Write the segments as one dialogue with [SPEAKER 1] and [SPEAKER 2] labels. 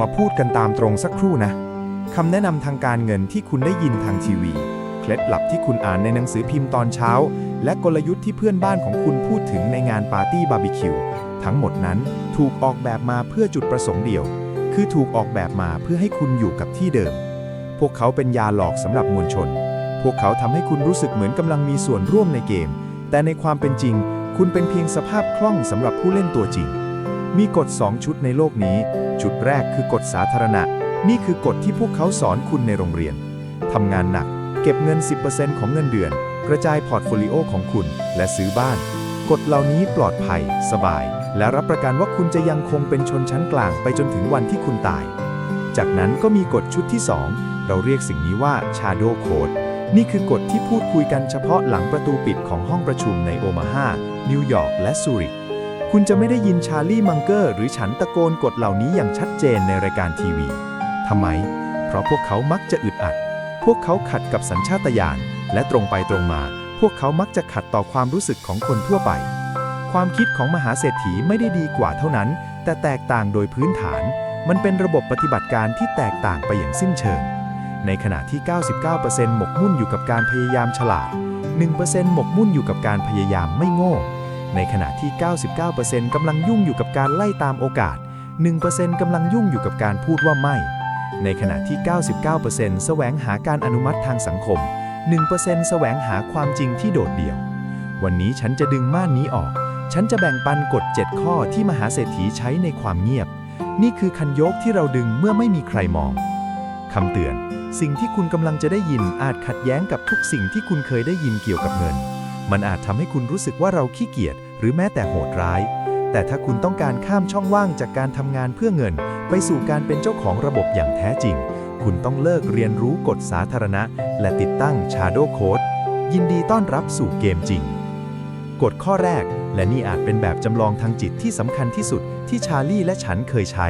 [SPEAKER 1] มาพูดกันตามตรงสักครู่นะคำแนะนำทางการเงินที่คุณได้ยินทางทีวี เคล็ดลับที่คุณอ่านในหนังสือพิมพ์ตอนเช้า และกลยุทธ์ที่เพื่อนบ้านของคุณพูดถึงในงานปาร์ตี้บาร์บีคิวทั้งหมดนั้นถูกออกแบบมาเพื่อจุดประสงค์เดียว คือถูกออกแบบมาเพื่อให้คุณอยู่กับที่เดิม พวกเขาเป็นยาหลอกสำหรับมวลชน พวกเขาทำให้คุณรู้สึกเหมือนกำลังมีส่วนร่วมในเกม แต่ในความเป็นจริง คุณเป็นเพียงสภาพคล่องสำหรับผู้เล่นตัวจริง มีกฎ 2 ชุดในโลกนี้ ชุดแรกคือกฎสาธารณะ นี่คือกฎที่พวกเขาสอนคุณในโรงเรียน ทำงานหนัก เก็บเงิน 10%ของเงินเดือน กระจายพอร์ตโฟลิโอของคุณ และซื้อบ้าน กฎเหล่านี้ปลอดภัย สบาย และรับประกันว่าคุณจะยังคงเป็นชนชั้นกลางไปจนถึงวันที่คุณตาย จากนั้นก็มีกฎชุดที่ 2 เราเรียกสิ่งนี้ว่า Shadow Code นี่คือกฎที่พูดคุยกันเฉพาะหลังประตูปิดของห้องประชุมในโอมาฮานิวยอร์กและซูริก คุณจะไม่ได้ยินชาร์ลีมังเกอร์หรือฉันตะโกนกฎเหล่านี้อย่างชัดเจนในรายการทีวี ทำไม เพราะพวกเขามักจะอึดอัด พวกเขาขัดกับสัญชาตญาณและตรงไปตรงมา พวกเขามักจะขัดต่อความรู้สึกของคนทั่วไป ความคิดของมหาเศรษฐีไม่ได้ดีกว่าเท่านั้น แต่แตกต่างโดยพื้นฐาน มันเป็นระบบปฏิบัติการที่แตกต่างไปอย่างสิ้นเชิง ในขณะที่ 99%หมกมุ่นอยู่กับการพยายามฉลาด 1%หมกมุ่นอยู่กับการพยายามไม่โง่ ในขณะที่ 99%กำลังยุ่งอยู่กับการไล่ตามโอกาส 1%กำลังยุ่งอยู่กับการพูดว่าไม่ ในขณะที่ 99%แสวงหาการอนุมัติทางสังคม 1%แสวงหาความจริงที่โดดเดี่ยว วันนี้ฉันจะดึงม่านนี้ออก ฉันจะแบ่งปันกฎ 7 ข้อที่มหาเศรษฐีใช้ในความเงียบ นี่คือคันโยกที่เราดึงเมื่อไม่มีใครมองคำเตือน สิ่งที่คุณกำลังจะได้ยินอาจขัดแย้งกับทุกสิ่งที่คุณเคยได้ยินเกี่ยวกับเงิน มันอาจทำให้คุณรู้สึกว่าเราขี้เกียจหรือแม้แต่โหดร้าย แต่ถ้าคุณต้องการข้ามช่องว่างจากการทำงานเพื่อเงิน ไปสู่การเป็นเจ้าของระบบอย่างแท้จริง คุณต้องเลิกเรียนรู้กฎสาธารณะ และติดตั้ง Shadow Code ยินดีต้อนรับสู่เกมจริง กฎข้อแรก และนี่อาจเป็นแบบจำลองทางจิตที่สำคัญที่สุดที่ชาลี่และฉันเคยใช้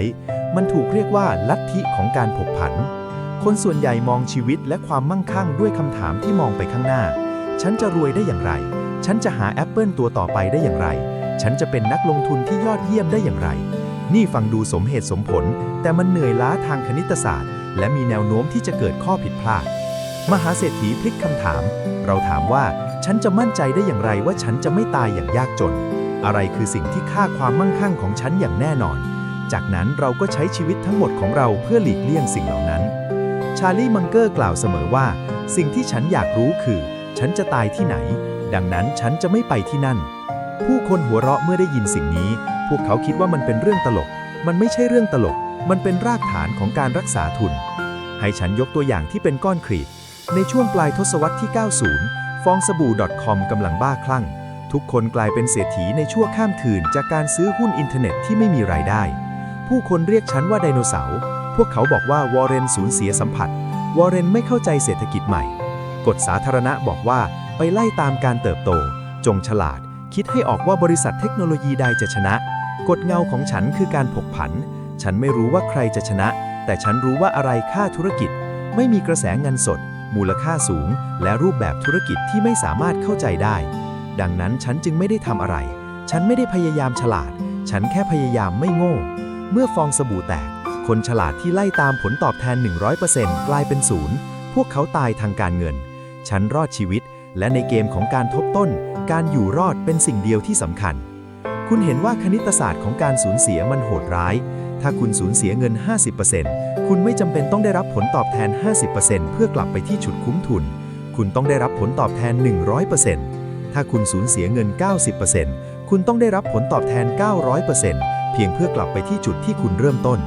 [SPEAKER 1] มันถูกเรียกว่าลัทธิของการผกผัน คนส่วนใหญ่มองชีวิตและความมั่งคั่งด้วยคำถามที่มองไปข้างหน้า ฉันจะรวยได้อย่างไร ฉันจะหาแอปเปิลตัวต่อไปได้อย่างไร ฉันจะเป็นนักลงทุนที่ยอดเยี่ยมได้อย่างไร นี่ฟังดูสมเหตุสมผล แต่มันเหนื่อยล้าทางคณิตศาสตร์ และมีแนวโน้มที่จะเกิดข้อผิดพลาด มหาเศรษฐีพลิกคำถาม เราถามว่าฉันจะมั่นใจได้อย่างไรว่าฉันจะไม่ตายอย่างยากจน อะไรคือสิ่งที่ค่าความมั่งคั่งของฉันอย่างแน่นอน จากนั้นเราก็ใช้ชีวิตทั้งหมดของเราเพื่อหลีกเลี่ยงสิ่งเหล่านั้น ชาร์ลีมังเกอร์กล่าวเสมอว่า สิ่งที่ฉันอยากรู้คือ ฉันจะตายที่ไหน ดังนั้นฉันจะไม่ไปที่นั่น ผู้คนหัวเราะเมื่อได้ยินสิ่งนี้ พวกเขาคิดว่ามันเป็นเรื่องตลก มันไม่ใช่เรื่องตลก มันเป็นรากฐานของการรักษาทุน ให้ฉันยกตัวอย่างที่เป็นก้อนครีตในช่วงปลายทศวรรษที่ 90 ฟองสบู่ .com กำลังบ้าคลั่ง ทุกคนกลายเป็นเศรษฐีในชั่วข้ามคืนจากการซื้อหุ้นอินเทอร์เน็ตที่ไม่มีรายได้ ผู้คนเรียกฉันว่าไดโนเสาร์ พวกเขาบอกว่าวอร์เรนสูญเสียสัมผัส วอร์เรนไม่เข้าใจเศรษฐกิจใหม่ กฎสาธารณะบอกว่าไปไล่ตามการเติบโต จงฉลาด คิดให้ออกว่าบริษัทเทคโนโลยีใดจะชนะ กฎเงาของฉันคือการผกผัน ฉันไม่รู้ว่าใครจะชนะ แต่ฉันรู้ว่าอะไรค่าธุรกิจ ไม่มีกระแสเงินสด มูลค่าสูง และรูปแบบธุรกิจที่ไม่สามารถเข้าใจได้ ดังนั้นฉันจึงไม่ได้ทำอะไร ฉันไม่ได้พยายามฉลาด ฉันแค่พยายามไม่โง่ เมื่อฟองสบู่แตก คนฉลาดที่ไล่ตามผลตอบแทน 100%กลายเป็นศูนย์พวกเขาตายทางการเงิน ฉันรอดชีวิต และในเกมของการทบต้น การอยู่รอดเป็นสิ่งเดียวที่สำคัญ คุณเห็นว่าคณิตศาสตร์ของการสูญเสียมันโหดร้าย ถ้าคุณสูญเสียเงิน 50%คุณไม่จำเป็นต้องได้รับผลตอบแทน 50%เพื่อกลับไปที่ฉุดคุ้มทุน คุณต้องได้รับผลตอบแทน 100%ถ้าคุณสูญเสียเงิน 90%คุณต้องได้รับผลตอบแทน 900%เพียงเพื่อกลับไปที่จุดที่คุณเริ่มต้น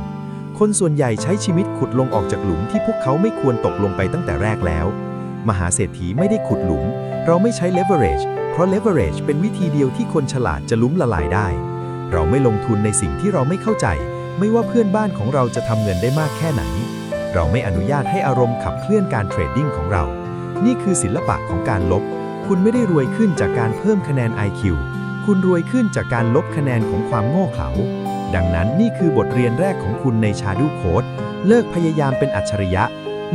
[SPEAKER 1] คนส่วนใหญ่ใช้ชีวิตขุดลงออกจากหลุมที่พวกเขาไม่ควรตกลงไปตั้งแต่แรกแล้ว มหาเศรษฐีไม่ได้ขุดหลุม เราไม่ใช้ leverage เพราะ leverage เป็นวิธีเดียวที่คนฉลาดจะลุ้มละลายได้ เราไม่ลงทุนในสิ่งที่เราไม่เข้าใจ ไม่ว่าเพื่อนบ้านของเราจะทำเงินได้มากแค่ไหน เราไม่อนุญาตให้อารมณ์ขับเคลื่อนการเทรดดิ้งของเรา นี่คือศิลปะของการลบ คุณไม่ได้รวยขึ้นจากการเพิ่มคะแนน IQ คุณรวยขึ้นจากการลบคะแนนของความโง่เขลา ดังนั้นนี่คือบทเรียนแรกของคุณในชาดูโค้ดเลิกพยายามเป็นอัจฉริยะ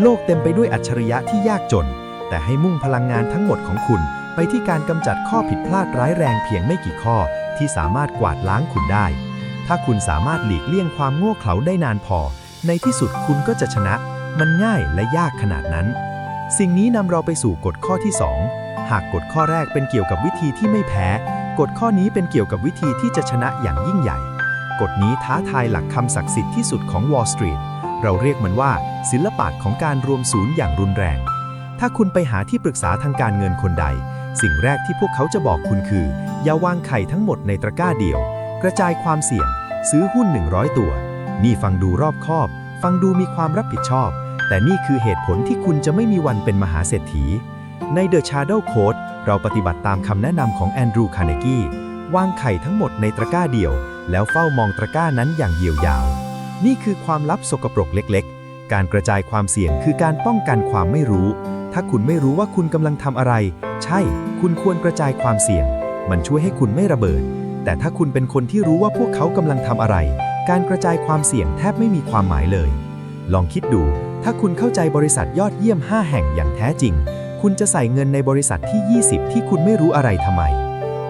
[SPEAKER 1] โลกเต็มไปด้วยอัจฉริยะที่ยากจน แต่ให้มุ่งพลังงานทั้งหมดของคุณ ไปที่การกำจัดข้อผิดพลาดร้ายแรงเพียงไม่กี่ข้อ ที่สามารถกวาดล้างคุณได้ ถ้าคุณสามารถหลีกเลี่ยงความโง่เขลาได้นานพอ
[SPEAKER 2] ในที่สุดคุณก็จะชนะ มันง่ายและยากขนาดนั้น สิ่งนี้นำเราไปสู่กฎข้อที่ 2 หากกฎข้อแรกเป็นเกี่ยวกับวิธีที่ไม่แพ้ กฎข้อนี้เป็นเกี่ยวกับวิธีที่จะชนะอย่างยิ่งใหญ่ กฎนี้ท้าทายหลักคำศักดิ์สิทธิ์ที่สุดของ Wall Street เราเรียกมันว่า ศิลปะของการรวมศูนย์อย่างรุนแรง ถ้าคุณไปหาที่ปรึกษาทางการเงินคนใด สิ่งแรกที่พวกเขาจะบอกคุณคือ อย่าวางไข่ทั้งหมดในตะกร้าเดียว กระจายความเสี่ยง ซื้อหุ้น 100 ตัว นี่ฟังดูรอบคอบ ฟังดูมีความรับผิดชอบ แต่นี่คือเหตุผลที่คุณจะไม่มีวันเป็นมหาเศรษฐี ใน The Shadow Code เราปฏิบัติตามคำแนะนำของแอนดรูว์คาร์เนกีวางไข่ทั้งหมดในตะกร้าเดียว แล้วเฝ้ามองตะกร้านั้นอย่างเยียวยาว นี่คือความลับสกปรกเล็กๆ การกระจายความเสี่ยงคือการป้องกันความไม่รู้ ถ้าคุณไม่รู้ว่าคุณกำลังทำอะไร ใช่ คุณควรกระจายความเสี่ยง มันช่วยให้คุณไม่ระเบิด แต่ถ้าคุณเป็นคนที่รู้ว่าพวกเขากำลังทำอะไร การกระจายความเสี่ยงแทบไม่มีความหมายเลย ลองคิดดู ถ้าคุณเข้าใจบริษัทยอดเยี่ยม 5 แห่งอย่างแท้จริง คุณจะใส่เงินในบริษัทที่ 20 ที่คุณไม่รู้อะไรทำไม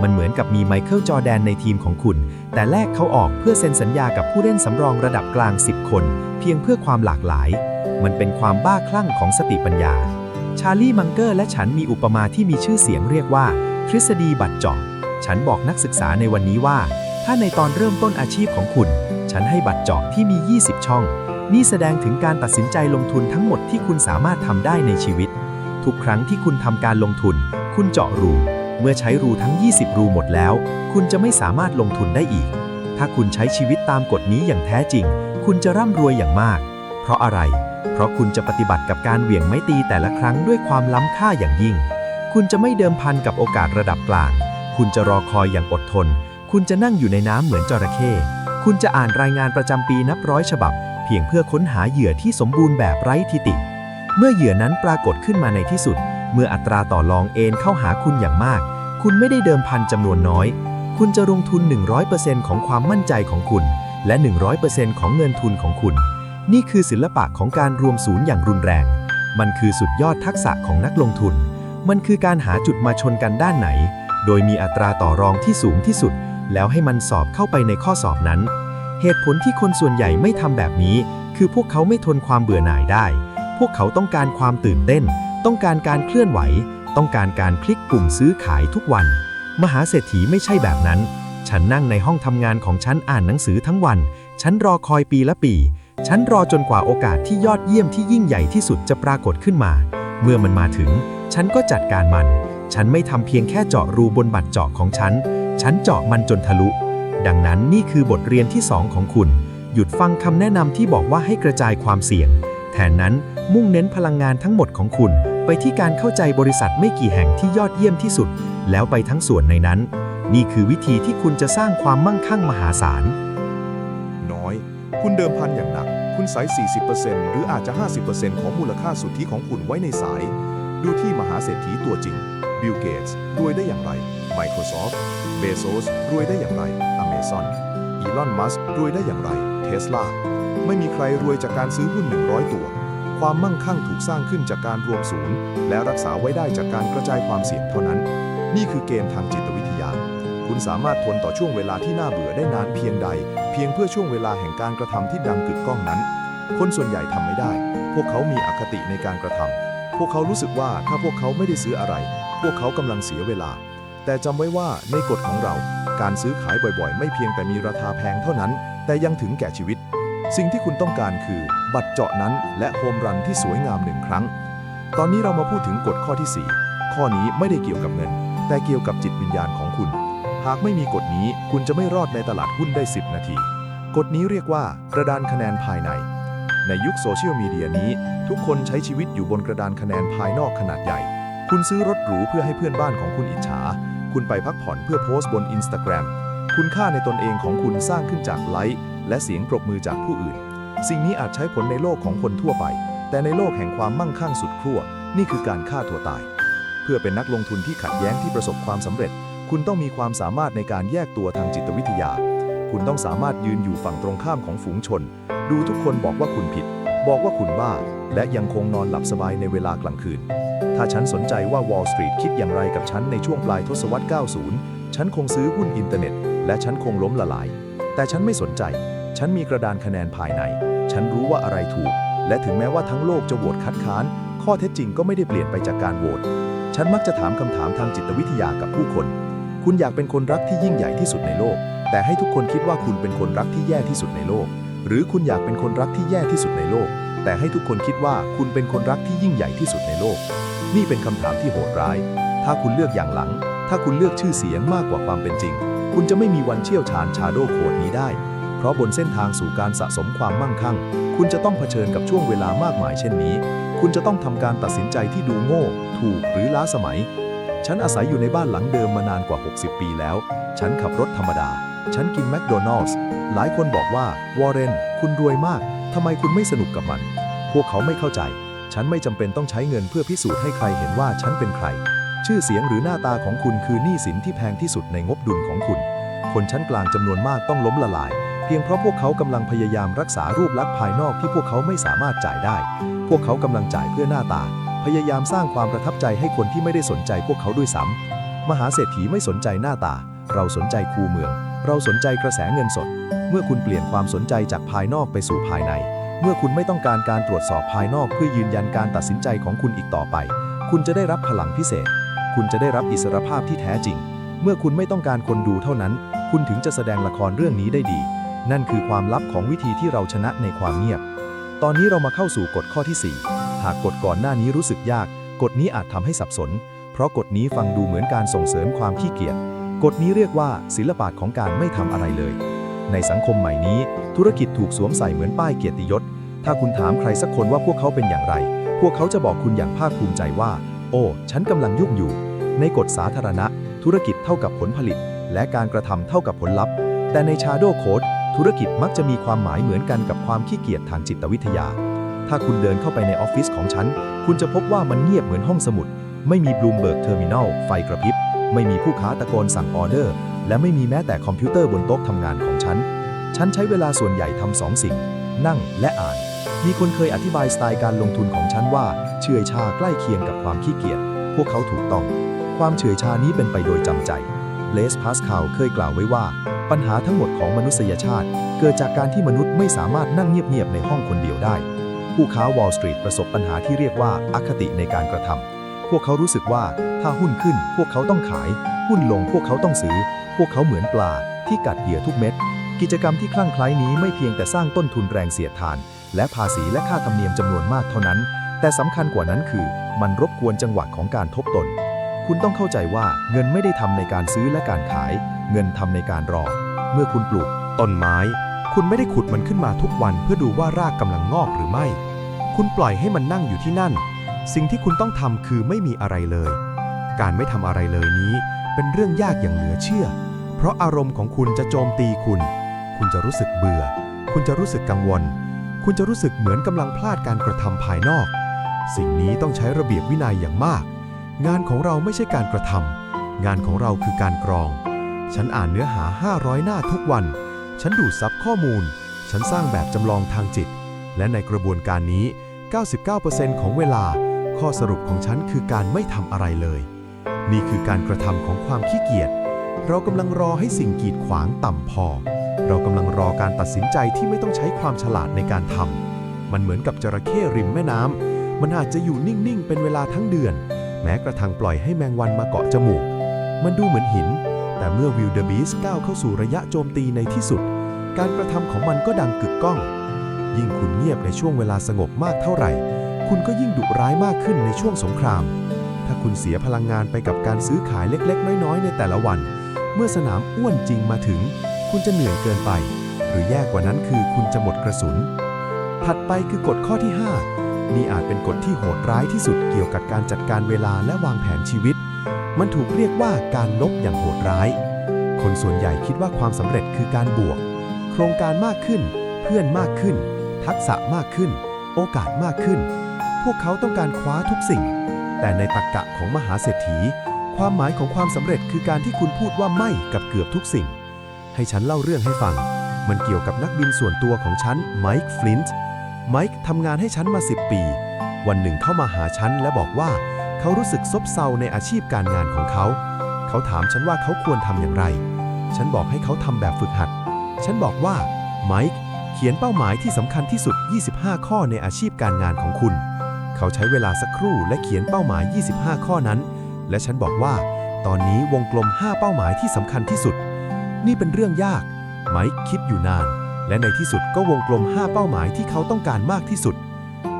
[SPEAKER 2] มันเหมือนกับมีไมเคิลจอแดนในทีมของคุณ แต่แลกเขาออกเพื่อเซ็นสัญญากับผู้เล่นสำรองระดับกลาง 10 คน เพียงเพื่อความหลากหลาย มันเป็นความบ้าคลั่งของสติปัญญา ชาร์ลีมังเกอร์และฉันมีอุปมาที่มีชื่อเสียงเรียกว่า ทฤษฎีบัตรจาะฉันบอกนักศึกษาในวันนี้ว่า ถ้าในตอนเริ่มต้นอาชีพของคุณ ฉันให้บัตรจาะที่มี 20 ช่อง นี่แสดงถึงการตัดสินใจลงทุนทั้งหมดที่คุณสามารถทำได้ในชีวิต ทุกครั้งที่คุณทำการลงทุน คุณเจาะรู เมื่อใช้รูทั้ง 20 รูหมดแล้ว คุณจะไม่สามารถลงทุนได้อีก ถ้าคุณใช้ชีวิตตามกฎนี้อย่างแท้จริง คุณจะร่ำรวยอย่างมาก เพราะอะไร เพราะคุณจะปฏิบัติกับการเหวี่ยงไม้ตีแต่ละครั้งด้วยความล้ำค่าอย่างยิ่ง คุณจะไม่เดิมพันกับโอกาสระดับกลาง คุณจะรอคอยอย่างอดทน คุณจะนั่งอยู่ในน้ำเหมือนจระเข้คุณจะอ่านรายงานประจำปีนับร้อยฉบับ เพียงเพื่อค้นหาเหยื่อที่สมบูรณ์แบบไร้ทิติ เมื่อเหยื่อนั้นปรากฏขึ้นมาในที่สุด เมื่ออัตราต่อรองเอนเข้าหาคุณอย่างมาก คุณไม่ได้เดิมพันจำนวนน้อย คุณจะลงทุน 100%ของความมั่นใจของคุณ และ 100%ของเงินทุนของคุณ นี่คือศิลปะของการรวมศูนย์อย่างรุนแรง มันคือสุดยอดทักษะของนักลงทุน มันคือการหาจุดมาชนกันด้านไหน โดยมีอัตราต่อรองที่สูงที่สุด แล้วให้มันสอบเข้าไปในข้อสอบนั้น เหตุผลที่คนส่วนใหญ่ไม่ทำแบบนี้ คือพวกเขาไม่ทนความเบื่อหน่ายได้ พวกเขาต้องการความตื่นเต้น ต้องการการเคลื่อนไหว ต้องการการคลิกปุ่มซื้อขายทุกวัน มหาเศรษฐีไม่ใช่แบบนั้น ฉันนั่งในห้องทำงานของฉันอ่านหนังสือทั้งวัน ฉันรอคอยปีละปี ฉันรอจนกว่าโอกาสที่ยอดเยี่ยมที่ยิ่งใหญ่ที่สุดจะปรากฏขึ้นมา เมื่อมันมาถึง ฉันก็จัดการมัน ฉันไม่ทำเพียงแค่เจาะรูบนบัตรเจาะของฉัน ฉันเจาะมันจนทะลุ ดังนั้นนี่คือบทเรียนที่2ของคุณ หยุดฟังคำแนะนำที่บอกว่าให้กระจายความเสี่ยง แทนนั้น มุ่งเน้นพลังงานทั้งหมดของคุณ ไปที่การเข้าใจบริษัทไม่กี่แห่งที่ยอดเยี่ยมที่สุด แล้วไปทั้งส่วนในนั้น นี่คือวิธีที่คุณจะสร้างความมั่งคั่งมหาศาล
[SPEAKER 1] น้อย คุณเดิมพันอย่างหนัก คุณใส่ 40%หรืออาจจะ 50%ของมูลค่าสุทธิของคุณไว้ในสาย ดูที่มหาเศรษฐีตัวจริง บิลเกตส์รวยได้อย่างไร Microsoft Bezos รวยได้อย่างไร Amazon อีลอน มัสรวยได้อย่างไร Tesla ไม่มีใครรวยจากการซื้อหุ้น 100 ตัว ความมั่งคั่งถูกสร้างขึ้นจากการรวมศูนย์ และรักษาไว้ได้จากการกระจายความเสี่ยงเท่านั้น นี่คือเกมทางจิตวิทยา คุณสามารถทนต่อช่วงเวลาที่น่าเบื่อได้นานเพียงใด เพียงเพื่อช่วงเวลาแห่งการกระทำที่ดังกึกก้องนั้น คนส่วนใหญ่ทำไม่ได้ พวกเขามีอคติในการกระทำพวกเขารู้สึกว่าถ้าพวกเขาไม่ได้ซื้ออะไร พวกเขากำลังเสียเวลา แต่จำไว้ว่าในกฎของเรา การซื้อขายบ่อยๆ ไม่เพียงแต่มีราคาแพงเท่านั้น แต่ยังถึงแก่ชีวิต สิ่งที่คุณต้องการคือ บัตรเจาะนั้นและโฮมรันที่สวยงามหนึ่งครั้ง ตอนนี้เรามาพูดถึงกฎข้อที่ 4 ข้อนี้ไม่ได้เกี่ยวกับเงิน แต่เกี่ยวกับจิตวิญญาณของคุณ หากไม่มีกฎนี้คุณจะไม่รอดในตลาดหุ้นได้ 10 นาที กฎนี้เรียกว่ากระดานคะแนนภายใน ในยุคโซเชียลมีเดียนี้ ทุกคนใช้ชีวิตอยู่บนกระดานคะแนนภายนอกขนาดใหญ่ คุณซื้อรถหรูเพื่อให้เพื่อนบ้านของคุณอิจฉา คุณไปพักผ่อนเพื่อโพสต์บนอินสตาแกรมคุณค่าในตนเองของคุณสร้างขึ้นจากไลค์ และเสียงปรบมือจากผู้อื่น สิ่งนี้อาจใช้ผลในโลกของคนทั่วไป แต่ในโลกแห่งความมั่งคั่งสุดขั้วนี่คือการฆ่าตัวตาย เพื่อเป็นนักลงทุนที่ขัดแย้งที่ประสบความสำเร็จ คุณต้องมีความสามารถในการแยกตัวทางจิตวิทยา คุณต้องสามารถยืนอยู่ฝั่งตรงข้ามของฝูงชน ดูทุกคนบอกว่าคุณผิด บอกว่าคุณบ้า และยังคงนอนหลับสบายในเวลากลางคืน ถ้าฉันสนใจว่า Wall Street คิดอย่างไรกับฉันในช่วงปลายทศวรรษ 90 ฉันคงซื้อหุ้นอินเทอร์เน็ต และฉันคงล้มละลาย แต่ฉันไม่สนใจ ฉันมีกระดานคะแนนภายใน ฉัน
[SPEAKER 3] รู้ว่าอะไรถูก และถึงแม้ว่าทั้งโลกจะโหวตคัดค้าน ข้อเท็จจริงก็ไม่ได้เปลี่ยนไปจากการโหวต ฉันมักจะถามคำถามทางจิตวิทยากับผู้คน คุณอยากเป็นคนรักที่ยิ่งใหญ่ที่สุดในโลก แต่ให้ทุกคนคิดว่าคุณเป็นคนรักที่แย่ที่สุดในโลก หรือคุณอยากเป็นคนรักที่แย่ที่สุดในโลก แต่ให้ทุกคนคิดว่าคุณเป็นคนรักที่ยิ่งใหญ่ที่สุดในโลก นี่เป็นคำถามที่โหดร้าย ถ้าคุณเลือกอย่างหลัง ถ้าคุณเลือกชื่อเสียงมากกว่าความเป็นจริง คุณจะไม่มีวันเชี่ยวชาญชาโดโคดนี้ได้ เพราะบนเส้นทางสู่การสะสมความมั่งคั่ง คุณจะต้องเผชิญกับช่วงเวลามากมายเช่นนี้ คุณจะต้องทำการตัดสินใจที่ดูโง่ ถูกหรือล้าสมัย ฉันอาศัยอยู่ในบ้านหลังเดิมมานานกว่า 60 ปีแล้ว ฉันขับรถธรรมดา ฉันกินแมคโดนัลล์หลายคนบอกว่า วอร์เรน คุณรวยมาก ทำไมคุณไม่สนุกกับมัน พวกเขาไม่เข้าใจ ฉันไม่จำเป็นต้องใช้เงินเพื่อพิสูจน์ให้ใครเห็นว่าฉันเป็นใคร ชื่อเสียงหรือหน้าตาของคุณคือหนี้สินที่แพงที่สุดในงบดุลของคุณ คนชั้นกลางจำนวนมากต้องล้มละลาย เพียงเพราะพวกเขากำลังพยายามรักษารูปลักษณ์ภายนอกที่พวกเขาไม่สามารถจ่ายได้ พวกเขากำลังจ่ายเพื่อหน้าตา พยายามสร้างความประทับใจให้คนที่ไม่ได้สนใจพวกเขาด้วยซ้ำมหาเศรษฐีไม่สนใจหน้าตา เราสนใจคูเมือง เราสนใจกระแสเงินสด เมื่อคุณเปลี่ยนความสนใจจากภายนอกไปสู่ภายใน เมื่อคุณไม่ต้องการการตรวจสอบภายนอกเพื่อยืนยันการตัดสินใจของคุณอีกต่อไป คุณจะได้รับพลังพิเศษ คุณจะได้รับอิสรภาพที่แท้จริง เมื่อคุณไม่ต้องการคนดูเท่านั้น คุณถึงจะแสดงละครเรื่องนี้ได้ดี นั่นคือความลับของวิธีที่เราชนะในความเงียบ ตอนนี้เรามาเข้าสู่กฎข้อที่ 4 หากกฎก่อนหน้านี้รู้สึกยาก กฎนี้อาจทำให้สับสน เพราะกฎนี้ฟังดูเหมือนการส่งเสริมความขี้เกียจ กฎนี้เรียกว่าศิลปะของการไม่ทำอะไรเลย ในสังคมใหม่นี้ ธุรกิจถูกสวมใส่เหมือนป้ายเกียรติยศ ถ้าคุณถามใครสักคนว่าพวกเขาเป็นอย่างไร พวกเขาจะบอกคุณอย่างภาคภูมิใจว่า โอ้ ฉันกำลังยุ่งอยู่ ในกฎสาธารณะ ธุรกิจเท่ากับผลผลิต และการกระทำเท่ากับผลลัพธ์ แต่ใน Shadow Code ธุรกิจมักจะมีความหมายเหมือนกันกับความขี้เกียจทางจิตวิทยา ถ้าคุณเดินเข้าไปในออฟฟิศของฉัน คุณจะพบว่ามันเงียบเหมือนห้องสมุด ไม่มีบลูมเบิร์กเทอร์มินอลไฟกระพริบ ไม่มีผู้ค้าตะโกนสั่งออเดอร์ และไม่มีแม้แต่คอมพิวเตอร์บนโต๊ะทำงานของฉัน ฉันใช้เวลาส่วนใหญ่ทำสองสิ่ง นั่งและอ่าน มีคนเคยอธิบายสไตล์การลงทุนของฉันว่าเฉื่อยชาใกล้เคียงกับความขี้เกียจ พวกเขาถูกต้อง ความเฉื่อยชานี้เป็นไปโดยจำใจ เลสพาสคาลเคยกล่าวไว้ว่า ปัญหาทั้งหมดของมนุษยชาติ เกิดจากการที่มนุษย์ไม่สามารถนั่งเงียบๆในห้องคนเดียวได้ ผู้ค้าวอลสตรีทประสบปัญหาที่เรียกว่าอคติในการกระทำพวกเขารู้สึกว่าถ้าหุ้นขึ้นพวกเขาต้องขาย หุ้นลงพวกเขาต้องซื้อ พวกเขาเหมือนปลาที่กัดเหยื่อทุกเม็ด กิจกรรมที่คลั่งไคล้นี้ไม่เพียงแต่สร้างต้นทุนแรงเสียดทาน และภาษีและค่าธรรมเนียมจำนวนมากเท่านั้น แต่สำคัญกว่านั้นคือ มันรบกวนจังหวะของการทบตน คุณต้องเข้าใจว่าเงินไม่ได้ทำในการซื้อและการขาย เงินทำในการรอ เมื่อคุณปลูก
[SPEAKER 1] ต้นไม้ คุณไม่ได้ขุดมันขึ้นมาทุกวันเพื่อดูว่ารากกำลังงอกหรือไม่ คุณปล่อยให้มันนั่งอยู่ที่นั่น สิ่งที่คุณต้องทำคือไม่มีอะไรเลย การไม่ทำอะไรเลยนี้ เป็นเรื่องยากอย่างเหลือเชื่อ เพราะอารมณ์ของคุณจะโจมตีคุณ คุณจะรู้สึกเบื่อ คุณจะรู้สึกกังวล คุณจะรู้สึกเหมือนกำลังพลาดการกระทำภายนอก สิ่งนี้ต้องใช้ระเบียบวินัยอย่างมาก งานของเราไม่ใช่การกระทำงานของเราคือการกรอง ฉันอ่านเนื้อหา 500 หน้าทุกวัน ฉันดูดซับข้อมูล ฉันสร้างแบบจำลองทางจิต และในกระบวนการนี้ 99%ของเวลา ข้อสรุปของฉันคือการไม่ทำอะไรเลย นี่คือการกระทำของความขี้เกียจ เรากำลังรอให้สิ่งกีดขวางต่ำพอ เรากำลังรอการตัดสินใจที่ไม่ต้องใช้ความฉลาดในการทำมันเหมือนกับจระเข้ริมแม่น้ำมันอาจจะอยู่นิ่ง ๆ เป็นเวลาทั้งเดือน แม้กระทั่งปล่อยให้แมงวันมาเกาะจมูก มันดูเหมือนหิน แต่เมื่อวิลเดอร์บีสก้าวเข้าสู่ระยะโจมตีในที่สุด การกระทำของมันก็ดังกึกก้อง ยิ่งคุณเงียบในช่วงเวลาสงบมากเท่าไหร่ คุณก็ยิ่งดุร้ายมากขึ้นในช่วงสงคราม ถ้าคุณเสียพลังงานไปกับการซื้อขายเล็กๆ น้อยๆ ในแต่ละวัน เมื่อสนามอ้วนจริงมาถึง คุณจะเหนื่อยเกินไป หรือแย่กว่านั้นคือคุณจะหมดกระสุน ถัดไปคือกฎข้อที่ 5 นี่อาจเป็นกฎที่โหดร้ายที่สุดเกี่ยวกับการจัดการเวลาและวางแผนชีวิต มันถูกเรียกว่าการลบอย่างโหดร้าย คนส่วนใหญ่คิดว่าความสำเร็จคือการบวก โครงการมากขึ้น เพื่อนมากขึ้น ทักษะมากขึ้น โอกาสมากขึ้น พวกเขาต้องการคว้าทุกสิ่ง แต่ในตรกกะของมหาเศรษฐี ความหมายของความสำเร็จคือการที่คุณพูดว่าไม่กับเกือบทุกสิ่ง ให้ฉันเล่าเรื่องให้ฟัง มันเกี่ยวกับนักบินส่วนตัวของฉันไมค์ฟลินต์ ไมค์ทำงานให้ฉันมา 10 ปี วันหนึ่งเข้ามาหาฉันและบอกว่า เขารู้สึกซบเซาในอาชีพการงานของเขา เขาถามฉันว่าเขาควรทำอย่างไร ฉันบอกให้เขาทำแบบฝึกหัด ฉันบอกว่าไมค์
[SPEAKER 2] เขียนเป้าหมายที่สำคัญที่สุด 25 ข้อในอาชีพการงานของคุณ เขาใช้เวลาสักครู่และเขียนเป้าหมาย 25 ข้อนั้น และฉันบอกว่า ตอนนี้วงกลม 5 เป้าหมายที่สำคัญที่สุด นี่เป็นเรื่องยากไมค์คิดอยู่นาน และในที่สุดก็วงกลม 5 เป้าหมายที่เขาต้องการมากที่สุด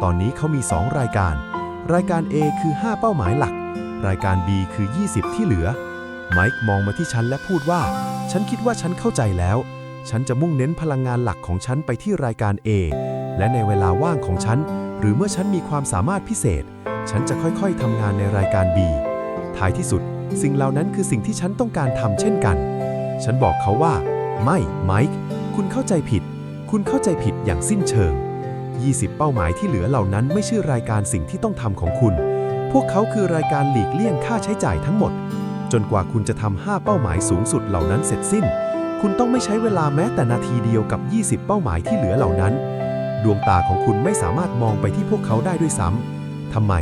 [SPEAKER 2] ตอนนี้เขามี 2 รายการ รายการ A คือ 5 เป้าหมายหลัก รายการ B คือ 20 ที่เหลือ ไมค์มองมาที่ฉันและพูดว่า ฉันคิดว่าฉันเข้าใจแล้ว ฉันจะมุ่งเน้นพลังงานหลักของฉันไปที่รายการ A และในเวลาว่างของฉัน หรือเมื่อฉันมีความสามารถพิเศษ ฉันจะค่อยๆทำงานในรายการ B ท้ายที่สุด สิ่งเหล่านั้นคือสิ่งที่ฉันต้องการทำเช่นกัน ฉันบอกเขาว่า ไม่ไมค์ คุณเข้าใจผิด คุณเข้าใจผิดอย่างสิ้นเชิง 20 เป้าหมายที่เหลือเหล่านั้นไม่ใช่รายการสิ่งที่ต้องทำของคุณ พวกเขาคือรายการหลีกเลี่ยงค่าใช้จ่ายทั้งหมด จนกว่าคุณจะทำ5เป้าหมายสูงสุดเหล่านั้นเสร็จสิ้น คุณต้องไม่ใช้เวลาแม้แต่นาทีเดียวกับ 20 เป้าหมายที่เหลือเหล่านั้น ดวงตาของคุณไม่สามารถมองไปที่พวกเขาได้ด้วยซ้ำทำไม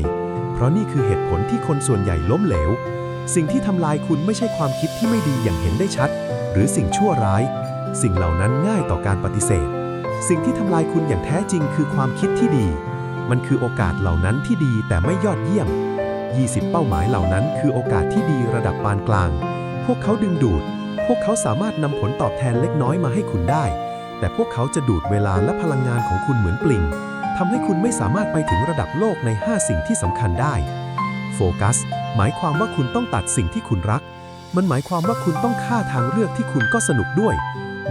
[SPEAKER 2] เพราะนี่คือเหตุผลที่คนส่วนใหญ่ล้มเหลว สิ่งที่ทำลายคุณไม่ใช่ความคิดที่ไม่ดีอย่างเห็นได้ชัด หรือสิ่งชั่วร้าย สิ่งเหล่านั้นง่ายต่อการปฏิเสธ สิ่งที่ทำลายคุณอย่างแท้จริงคือความคิดที่ดี มันคือโอกาสเหล่านั้นที่ดีแต่ไม่ยอดเยี่ยม 20 เป้าหมายเหล่านั้นคือโอกาสที่ดีระดับปานกลาง พวกเขาดึงดูด พวกเขาสามารถนำผลตอบแทนเล็กน้อยมาให้คุณได้ แต่พวกเขาจะดูดเวลาและพลังงานของคุณเหมือนปลิงทำให้คุณไม่สามารถไปถึงระดับโลกใน 5 สิ่งที่สำคัญได้โฟกัสหมายความว่าคุณต้องตัดสิ่งที่คุณรัก มันหมายความว่าคุณต้องฆ่าทางเลือกที่คุณก็สนุกด้วย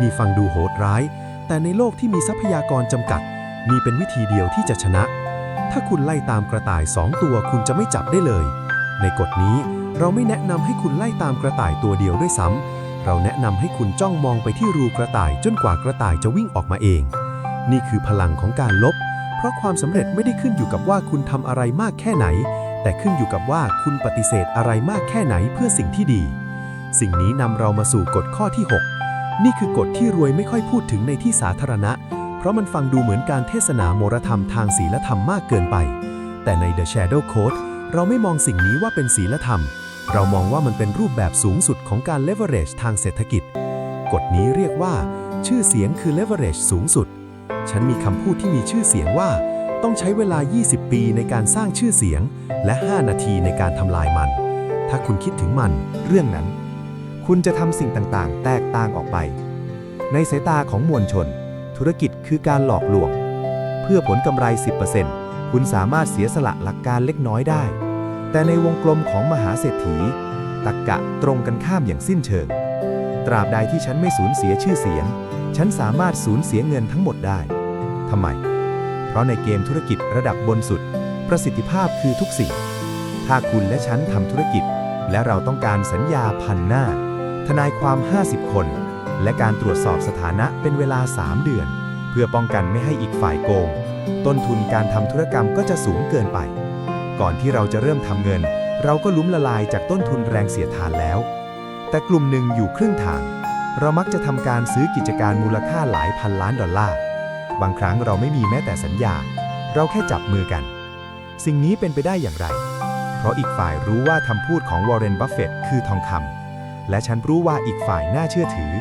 [SPEAKER 2] มีฟังดูโหดร้าย แต่ในโลกที่มีทรัพยากรจำกัด มีเป็นวิธีเดียวที่จะชนะ ถ้าคุณไล่ตามกระต่ายสองตัวคุณจะไม่จับได้เลย ในกฎนี้เราไม่แนะนำให้คุณไล่ตามกระต่ายตัวเดียวด้วยซ้ำเราแนะนำให้คุณจ้องมองไปที่รูกระต่ายจนกว่ากระต่ายจะวิ่งออกมาเอง นี่คือพลังของการลบ เพราะความสำเร็จไม่ได้ขึ้นอยู่กับว่าคุณทำอะไรมากแค่ไหน แต่ขึ้นอยู่กับว่าคุณปฏิเสธอะไรมากแค่ไหนเพื่อสิ่งที่ดี สิ่งนี้นำเรามาสู่กฎข้อที่ 6 นี่คือกฎที่รวยไม่ค่อยพูดถึงในที่สาธารณะ เพราะมันฟังดูเหมือนการเทศนาโมรธรรมทางศีลธรรมมากเกินไป แต่ใน The Shadow Code เราไม่มองสิ่งนี้ว่าเป็นศีลธรรม เรามองว่ามันเป็นรูปแบบสูงสุดของการ leverage ทางเศรษฐกิจ กฎนี้เรียกว่า ชื่อเสียงคือ leverage สูงสุด ฉันมีคำพูดที่มีชื่อเสียงว่า ต้องใช้เวลา 20 ปีในการสร้างชื่อเสียง และ 5 นาทีในการทำลายมัน ถ้าคุณคิดถึงมัน
[SPEAKER 1] เรื่องนั้น คุณจะทำสิ่งต่างๆ แตกต่างออกไป ในสายตาของมวลชน ธุรกิจคือการหลอกลวง เพื่อผลกำไร 10%คุณสามารถเสียสละหลักการเล็กน้อยได้ แต่ในวงกลมของมหาเศรษฐีตรกกะตรงกันข้ามอย่างสิ้นเชิง ตราบใดที่ฉันไม่สูญเสียชื่อเสียง ฉันสามารถสูญเสียเงินทั้งหมดได้ทำไม เพราะในเกมธุรกิจระดับบนสุด ประสิทธิภาพคือทุกสิ่ง ถ้าคุณและฉันทำธุรกิจ และเราต้องการสัญญาพันหน้า ทนายความ 50 คน และการตรวจสอบสถานะเป็นเวลา 3 เดือน เพื่อป้องกันไม่ให้อีกฝ่ายโกง ต้นทุนการทำธุรกรรมก็จะสูงเกินไป ก่อนที่เราจะเริ่มทำเงิน เราก็ลุ้มละลายจากต้นทุนแรงเสียดทานแล้ว แต่กลุ่มหนึ่งอยู่ครึ่งทาง เรามักจะทำการซื้อกิจการมูลค่าหลายพันล้านดอลลาร์ บางครั้งเราไม่มีแม้แต่สัญญา เราแค่จับมือกัน สิ่งนี้เป็นไปได้อย่างไร เพราะอีกฝ่ายรู้ว่าคำพูดของวอร์เรน บัฟเฟตต์คือทองคำ และฉันรู้ว่าอีกฝ่ายน่าเชื่อถือ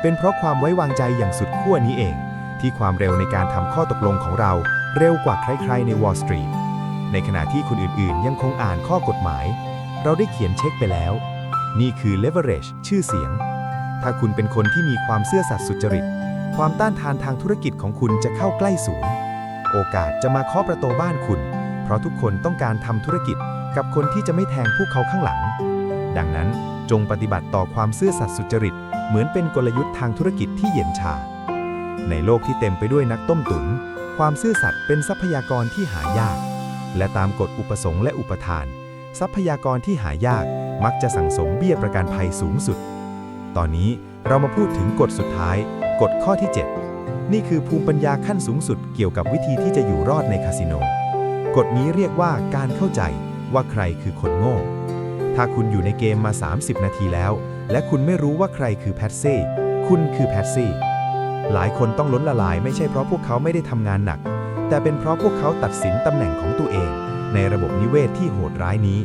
[SPEAKER 1] เป็นเพราะความไว้วางใจอย่างสุดขั้วนี้เอง ที่ความเร็วในการทำข้อตกลงของเราเร็วกว่าใครๆในวอล l ์สตรีทในขณะที่คนอื่นๆ ยังคงอ่านข้อกฎหมาย เราได้เขียนเช็คไปแล้ว นี่คือ leverage ชื่อเสียง ถ้าคุณเป็นคนที่มีความเซื่อสัตย์สุจริต ความต้านทานทางธุรกิจของคุณจะเข้าใกล้ศูนย์โอกาสจะมาเคาะประตูบ้านคุณ เพราะทุกคนต้องการทำธุรกิจกับคนที่จะไม่แทงพวกเขาข้างหลัง ดังนั้น จงปฏิบัติต่อความซื่อสัตย์สุจริต เหมือนเป็นกลยุทธ์ทางธุรกิจที่เย็นชา ในโลกที่เต็มไปด้วยนักต้มตุน ความซื่อสัตย์เป็นทรัพยากรที่หายาก และตามกฎอุปสงค์และอุปทาน ทรัพยากรที่หายากมักจะสั่งสมเบี้ยประกันภัยสูงสุด ตอนนี้เรามาพูดถึงกฎสุดท้าย กฎข้อที่ 7 นี่คือภูมิปัญญาขั้นสูงสุดเกี่ยวกับวิธีที่จะอยู่รอดในคาสิโน กฎนี้เรียกว่าการเข้าใจว่าใครคือคนโง่ ถ้าคุณอยู่ในเกมมา 30 นาทีแล้ว และคุณไม่รู้ว่าใครคือแพทซี่ คุณคือแพทซี่ หลายคนต้องล้นละลายไม่ใช่เพราะพวกเขาไม่ได้ทำงานหนัก แต่เป็นเพราะพวกเขาตัดสินตำแหน่งของตัวเอง ในระบบนิเวศที่โหดร้ายนี้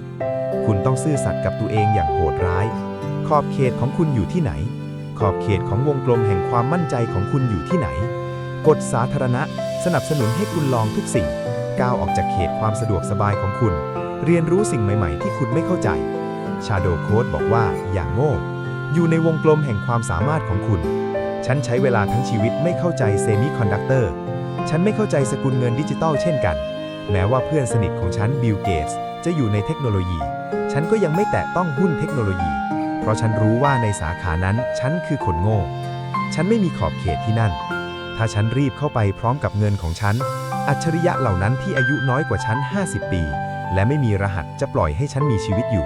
[SPEAKER 1] คุณต้องซื่อสัตย์กับตัวเองอย่างโหดร้าย ขอบเขตของคุณอยู่ที่ไหน ขอบเขตของวงกลมแห่งความมั่นใจของคุณอยู่ที่ไหนก
[SPEAKER 2] กฎสาธารณะ สนับสนุนให้คุณลองทุกสิ่ง ก้าวออกจากเขตความสะดวกสบายของคุณเรียนรู้สิ่งใหม่ ๆ ที่คุณไม่เข้าใจ Shadow Code บอกว่าอย่างโง่ อยู่ในวงกลมแห่งความสามารถของคุณ ฉันใช้เวลาทั้งชีวิตไม่เข้าใจเซมิคอนดักเตอร์ ฉันไม่เข้าใจสกุลเงินดิจิตอลเช่นกัน แม้ว่าเพื่อนสนิทของฉันบิลเกตส์จะอยู่ในเทคโนโลยี ฉันก็ยังไม่แตะต้องหุ้นเทคโนโลยี เพราะฉันรู้ว่าในสาขานั้นฉันคือคนโง่ ฉันไม่มีขอบเขตที่นั่น ถ้าฉันรีบเข้าไปพร้อมกับเงินของฉัน อัจฉริยะเหล่านั้นที่อายุน้อยกว่าฉัน 50 ปี และไม่มีรหัสจะปล่อยให้ฉันมีชีวิตอยู่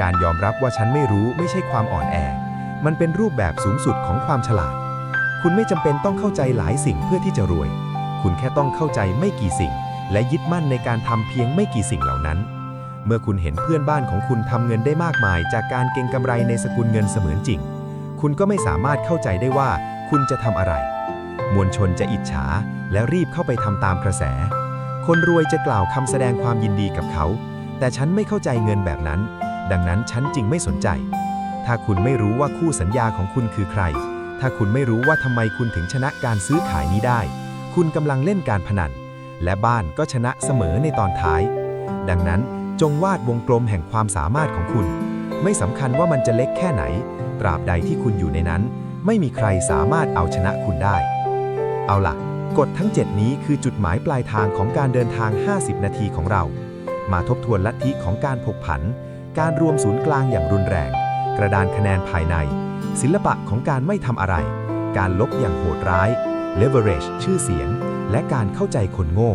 [SPEAKER 2] การยอมรับว่าฉันไม่รู้ไม่ใช่ความอ่อนแอ มันเป็นรูปแบบสูงสุดของความฉลาด คุณไม่จำเป็นต้องเข้าใจหลายสิ่งเพื่อที่จะรวย คุณแค่ต้องเข้าใจไม่กี่สิ่ง และยึดมั่นในการทำเพียงไม่กี่สิ่งเหล่านั้น เมื่อคุณเห็นเพื่อนบ้านของคุณทำเงินได้มากมาย จากการเก็งกำไรในสกุลเงินเสมือนจริง คุณก็ไม่สามารถเข้าใจได้ว่า คุณจะทำอะไร มวลชนจะอิจฉา และรีบเข้าไปทำตามกระแส คนรวยจะกล่าวคำแสดงความยินดีกับเขา แต่ฉันไม่เข้าใจเงินแบบนั้น ดังนั้นฉันจึงไม่สนใจ ถ้าคุณไม่รู้ว่าคู่สัญญาของคุณคือใคร ถ้าคุณไม่รู้ว่าทำไมคุณถึงชนะการซื้อขายนี้ได้ คุณกำลังเล่นการพนัน และบ้านก็ชนะเสมอในตอนท้าย ดังนั้นจงวาดวงกลมแห่งความสามารถของคุณ ไม่สำคัญว่ามันจะเล็กแค่ไหน ตราบใดที่คุณอยู่ในนั้น ไม่มีใครสามารถเอาชนะคุณได้ เอาล่ะ กฎทั้ง 7 นี้คือจุดหมายปลายทางของการเดินทาง 50 นาทีของเรา มาทบทวนลัทธิของการผกผัน การรวมศูนย์กลางอย่างรุนแรง กระดานคะแนนภายใน ศิลปะของการไม่ทำอะไร การลบอย่างโหดร้าย leverage ชื่อเสียง และการเข้าใจคนโง่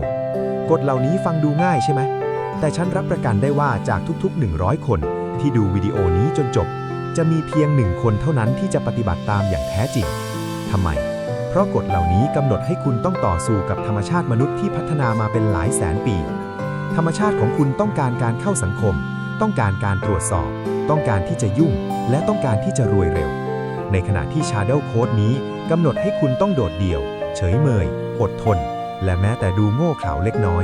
[SPEAKER 2] กฎเหล่านี้ฟังดูง่ายใช่ไหม แต่ฉันรับประกันได้ว่าจากทุกๆ 100 คน ที่ดูวิดีโอนี้จนจบ จะมีเพียงหนึ่งคนเท่านั้นที่จะปฏิบัติตามอย่างแท้จริงทำไม เพราะกฎเหล่านี้กำหนดให้คุณต้องต่อสู้กับธรรมชาติมนุษย์ที่พัฒนามาเป็นหลายแสนปี ธรรมชาติของคุณต้องการการเข้าสังคม ต้องการการตรวจสอบ ต้องการที่จะยุ่ง และต้องการที่จะรวยเร็ว ในขณะที่ Shadow Code นี้กำหนดให้คุณต้องโดดเดี่ยว เฉยเมย อดทน และแม้แต่ดูโง่เขลาเล็กน้อย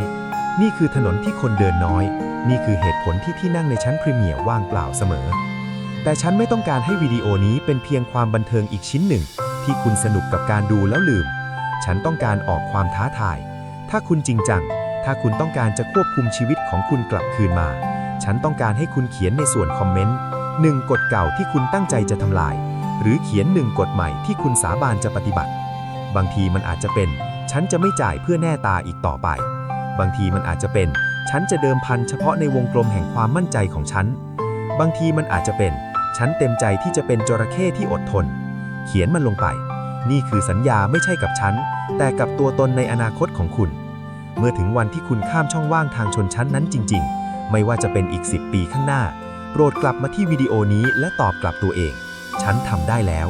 [SPEAKER 2] นี่คือถนนที่คนเดินน้อย นี่คือเหตุผลที่ที่นั่งในชั้นพรีเมียร์ว่างเปล่าเสมอ แต่ฉันไม่ต้องการให้วิดีโอนี้เป็นเพียงความบันเทิงอีกชิ้นหนึ่ง ที่คุณสนุกกับการดูแล้วลืม ฉันต้องการออกความท้าทาย ถ้าคุณจริงจัง ถ้าคุณต้องการจะควบคุมชีวิตของคุณกลับคืนมา ฉันต้องการให้คุณเขียนในส่วนคอมเมนต์หนึ่งกฎเก่าที่คุณตั้งใจจะทำลาย หรือเขียนหนึ่งกฎใหม่ที่คุณสาบานจะปฏิบัติ บางทีมันอาจจะเป็น ฉันจะไม่จ่ายเพื่อแน่ตาอีกต่อไป บางทีมันอาจจะเป็น ฉันจะเดิมพันเฉพาะในวงกลมแห่งความมั่นใจของฉัน บางทีมันอาจจะเป็น ฉันเต็มใจที่จะเป็นจระเข้ที่อดทน เขียนมันลงไป นี่คือสัญญาไม่ใช่กับฉัน แต่กับตัวตนในอนาคตของคุณ เมื่อถึงวันที่คุณข้ามช่องว่างทางชนชั้นนั้นจริง ๆ ไม่ว่าจะเป็นอีก 10 ปีข้างหน้า โปรดกลับมาที่วิดีโอนี้และตอบกลับตัวเอง ฉันทำได้แล้ว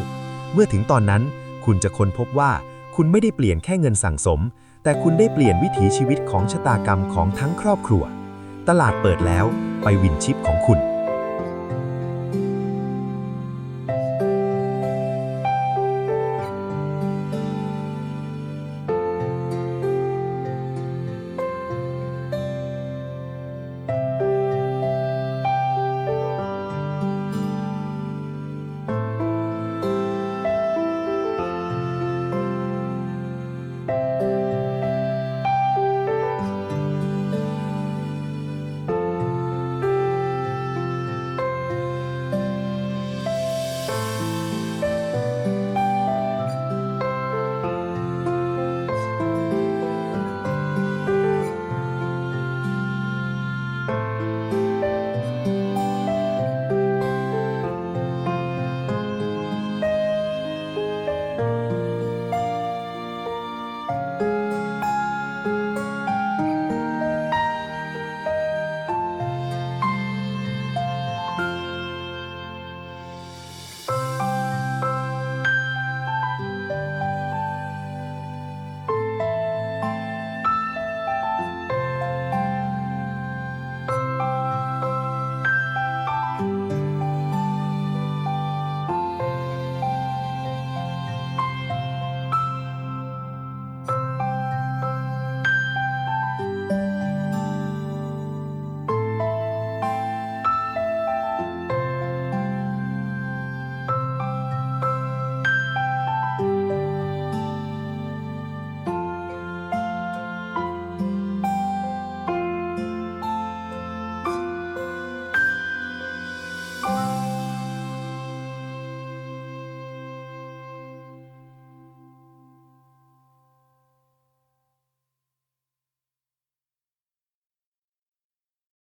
[SPEAKER 2] เมื่อถึงตอนนั้น คุณจะค้นพบว่า คุณไม่ได้เปลี่ยนแค่เงินสั่งสม แต่คุณได้เปลี่ยนวิถีชีวิตของชะตากรรมของทั้งครอบครัว ตลาดเปิดแล้ว ไปวินชิป